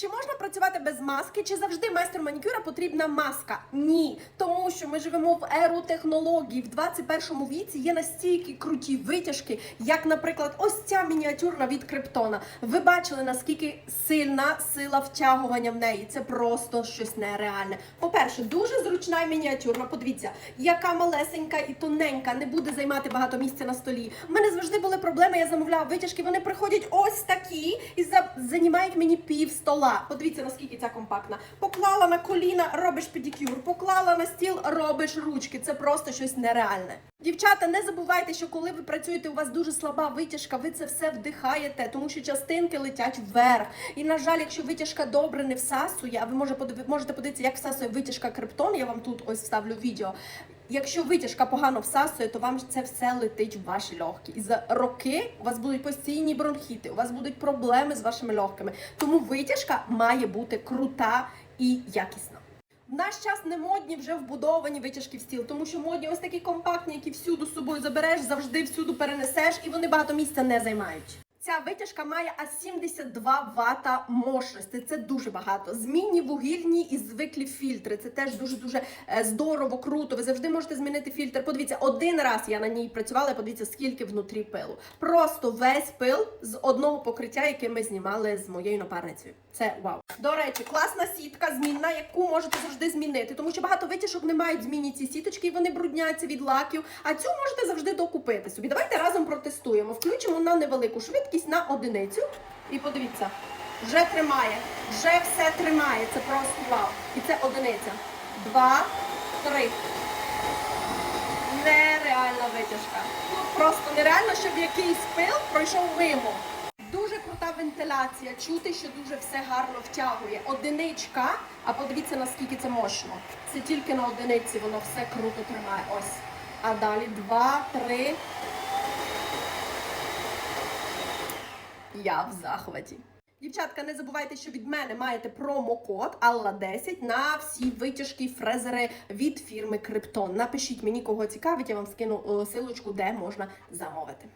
Чи можна працювати без маски? Чи завжди майстру манікюра потрібна маска? Ні, тому що ми живемо в еру технологій. В 21 віці є настільки круті витяжки, як, наприклад, ось ця мініатюрна від Криптона. Ви бачили наскільки сильна сила втягування в неї. Це просто щось нереальне. По-перше, дуже зручна мініатюрна. Подивіться, яка малесенька і тоненька, не буде займати багато місця на столі. У мене завжди були проблеми. Я замовляла витяжки. Вони приходять ось такі і за... займають мені пів стола. Подивіться, наскільки ця компактна. Поклала на коліна, робиш педикюр, поклала на стіл, робиш ручки. Це просто щось нереальне. Дівчата, не забувайте, що коли ви працюєте, у вас дуже слаба витяжка, ви це все вдихаєте, тому що частинки летять вверх. І на жаль, якщо витяжка добре не всасує, а ви можете подивитися, як всасує витяжка криптон. Я вам тут ось вставлю відео. Якщо витяжка погано всасує, то вам це все летить в ваші легкі. І за роки у вас будуть постійні бронхіти, у вас будуть проблеми з вашими легкими. Тому витяжка має бути крута і якісна. В наш час не модні вже вбудовані витяжки в стіл, тому що модні ось такі компактні, які всюди з собою забереш, завжди всюди перенесеш, і вони багато місця не займають. Ця витяжка має аж 72 вата мощності. Це дуже багато. Змінні вугільні і звиклі фільтри. Це теж дуже дуже здорово, круто. Ви завжди можете змінити фільтр. Подивіться, один раз я на ній працювала. Подивіться, скільки внутрі пилу. Просто весь пил з одного покриття, яке ми знімали з моєю напарницею. Це вау. До речі, класна сітка змінна, яку можете завжди змінити, тому що багато витяжок не мають змінні ці сіточки, і вони брудняться від лаків. А цю можете завжди докупити собі. Давайте разом протестуємо. Включимо на невелику швидкість на одиницю. І подивіться, вже тримає, вже все тримає. Це просто вау. І це одиниця. Два, три. Нереальна витяжка. Просто нереально, щоб якийсь пил пройшов мимо. Дуже крута вентиляція. Чути, що дуже все гарно втягує. Одиничка, а подивіться наскільки це мощно. Це тільки на одиниці, воно все круто тримає. Ось. А далі два, три. Я в захваті. Дівчатка, не забувайте, що від мене маєте промокод Алла10 на всі витяжки фрезери від фірми Криптон. Напишіть мені, кого цікавить, я вам скину е, силочку, де можна замовити.